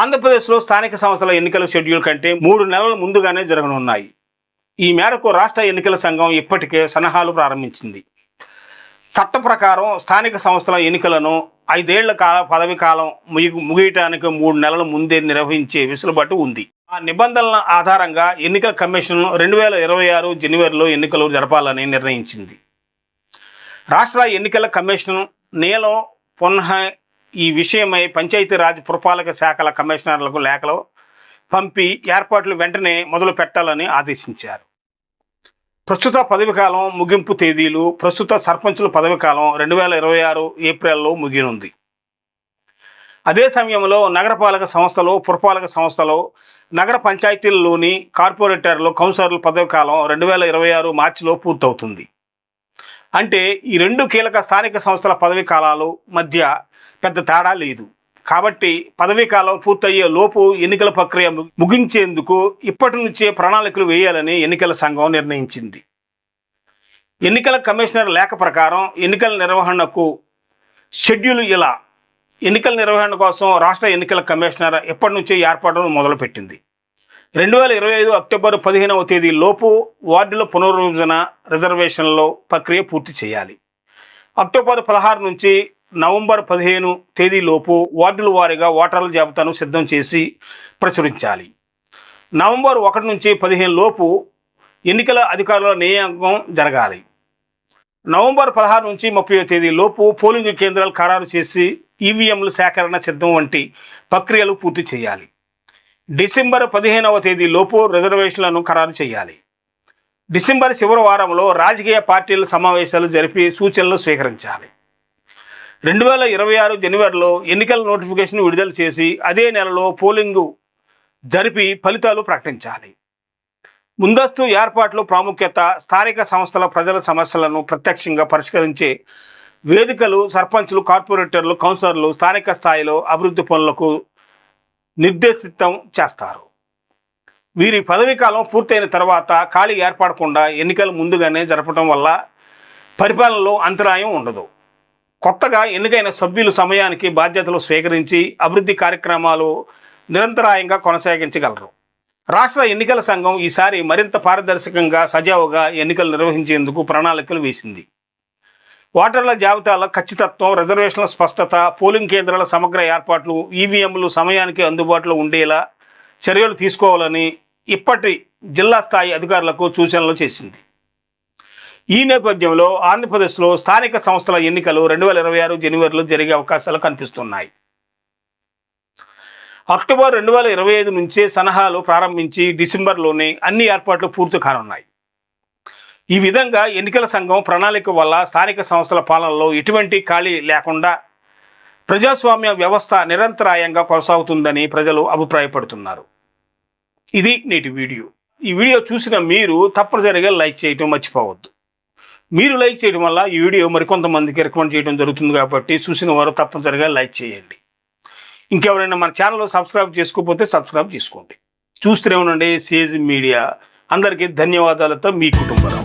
ఆంధ్రప్రదేశ్లో స్థానిక సంస్థల ఎన్నికల షెడ్యూల్ కంటే మూడు నెలల ముందుగానే జరగనున్నాయి. ఈ మేరకు రాష్ట్ర ఎన్నికల సంఘం ఇప్పటికే సలహాలు ప్రారంభించింది. చట్ట ప్రకారం స్థానిక సంస్థల ఎన్నికలను ఐదేళ్ళ కాల పదవి కాలం ముగి ముగియటానికి మూడు నెలల ముందే నిర్వహించే వెసులుబాటు ఉంది. ఆ నిబంధనల ఆధారంగా ఎన్నికల కమిషన్ రెండు వేల ఇరవై ఆరు జనవరిలో ఎన్నికలు జరపాలని నిర్ణయించింది. రాష్ట్ర ఎన్నికల కమిషన్ నీలం పునః ఈ విషయమై పంచాయతీరాజ్ పురపాలక శాఖల కమిషనర్లకు లేఖలు పంపి ఏర్పాట్లు వెంటనే మొదలు పెట్టాలని ఆదేశించారు. ప్రస్తుత పదవీకాలం ముగింపు తేదీలు ప్రస్తుత సర్పంచుల పదవీకాలం రెండు వేల ఇరవై ఆరు ఏప్రిల్లో ముగినుంది అదే సమయంలో నగరపాలక సంస్థలు పురపాలక సంస్థలు నగర పంచాయతీల్లోని కార్పొరేటర్లు కౌన్సిలర్ల పదవీకాలం రెండు వేల ఇరవై ఆరు మార్చిలో పూర్తవుతుంది. అంటే ఈ రెండు కీలక స్థానిక సంస్థల పదవీ కాలాలు మధ్య పెద్ద తేడా లేదు. కాబట్టి పదవీ కాలం పూర్తయ్యే లోపు ఎన్నికల ప్రక్రియ ముగించేందుకు ఇప్పటి నుంచే ప్రణాళికలు వేయాలని ఎన్నికల సంఘం నిర్ణయించింది. ఎన్నికల కమిషనర్ లేఖ ప్రకారం ఎన్నికల నిర్వహణకు షెడ్యూల్ ఇలా ఎన్నికల నిర్వహణ కోసం రాష్ట్ర ఎన్నికల కమిషనర్ ఎప్పటి నుంచే ఏర్పాటును మొదలుపెట్టింది? రెండు వేల ఇరవై ఐదు అక్టోబర్ పదిహేనవ తేదీ లోపు వార్డుల పునర్విభజన రిజర్వేషన్లో ప్రక్రియ పూర్తి చేయాలి. అక్టోబర్ పదహారు నుంచి నవంబర్ పదిహేను తేదీలోపు వార్డుల వారీగా ఓటర్ల జాబితాను సిద్ధం చేసి ప్రచురించాలి. నవంబర్ ఒకటి నుంచి పదిహేను లోపు ఎన్నికల అధికారుల నియామకం జరగాలి. నవంబర్ పదహారు నుంచి ముప్పై తేదీ లోపు పోలింగ్ కేంద్రాలు ఖరారు చేసి ఈవీఎంల సేకరణ సిద్ధం వంటి ప్రక్రియలు పూర్తి చేయాలి. డిసెంబర్ పదిహేనవ తేదీ లోపు రిజర్వేషన్లను ఖరారు చేయాలి. డిసెంబర్ చివరి వారంలో రాజకీయ పార్టీల సమావేశాలు జరిపి సూచనలు స్వీకరించాలి. రెండు వేల ఇరవై ఆరు జనవరిలో ఎన్నికల నోటిఫికేషన్ విడుదల చేసి అదే నెలలో పోలింగు జరిపి ఫలితాలు ప్రకటించాలి. ముందస్తు ఏర్పాట్లు ప్రాముఖ్యత స్థానిక సంస్థల ప్రజల సమస్యలను ప్రత్యక్షంగా పరిష్కరించే వేదికలు సర్పంచులు కార్పొరేటర్లు కౌన్సిలర్లు స్థానిక స్థాయిలో అభివృద్ధి పనులకు నిర్దేశితం చేస్తారు. వీరి పదవీ కాలం పూర్తయిన తర్వాత ఖాళీ ఏర్పడకుండా ఎన్నికలు ముందుగానే జరపడం వల్ల పరిపాలనలో అంతరాయం ఉండదు. కొత్తగా ఎన్నికైన సభ్యులు సమయానికి బాధ్యతలు స్వీకరించి అభివృద్ధి కార్యక్రమాలు నిరంతరాయంగా కొనసాగించగలరు. రాష్ట్ర ఎన్నికల సంఘం ఈసారి మరింత పారదర్శకంగా సజావుగా ఎన్నికలు నిర్వహించేందుకు ప్రణాళికలు వేసింది. ఓటర్ల జాబితాల ఖచ్చితత్వం రిజర్వేషన్ల స్పష్టత పోలింగ్ కేంద్రాల సమగ్ర ఏర్పాట్లు ఈవీఎంలు సమయానికి అందుబాటులో ఉండేలా చర్యలు తీసుకోవాలని ఇప్పటి జిల్లా స్థాయి అధికారులకు సూచనలు చేసింది. ఈ నేపథ్యంలో ఆంధ్రప్రదేశ్లో స్థానిక సంస్థల ఎన్నికలు రెండు వేల ఇరవై ఆరు జనవరిలో జరిగే అవకాశాలు కనిపిస్తున్నాయి. అక్టోబర్ రెండు వేల ఇరవై ఐదు నుంచే సలహాలు ప్రారంభించి డిసెంబర్లోనే అన్ని ఏర్పాట్లు పూర్తి కానున్నాయి. ఈ విధంగా ఎన్నికల సంఘం ప్రణాళిక వల్ల స్థానిక సంస్థల పాలనలో ఎటువంటి ఖాళీ లేకుండా ప్రజాస్వామ్య వ్యవస్థ నిరంతరాయంగా కొనసాగుతుందని ప్రజలు అభిప్రాయపడుతున్నారు. ఇది నేటి వీడియో. ఈ వీడియో చూసిన మీరు తప్పనిసరిగా లైక్ చేయటం మర్చిపోవద్దు. మీరు లైక్ చేయడం వల్ల ఈ వీడియో మరికొంతమందికి రికమెండ్ చేయడం జరుగుతుంది కాబట్టి చూసిన వారు తప్పనిసరిగా లైక్ చేయండి. ఇంకెవరైనా మన ఛానల్లో సబ్స్క్రైబ్ చేసుకోకపోతే సబ్స్క్రైబ్ చేసుకోండి. చూస్తూనే ఉండండి సేజ్ మీడియా. అందరికీ ధన్యవాదాలతో మీ కుటుంబం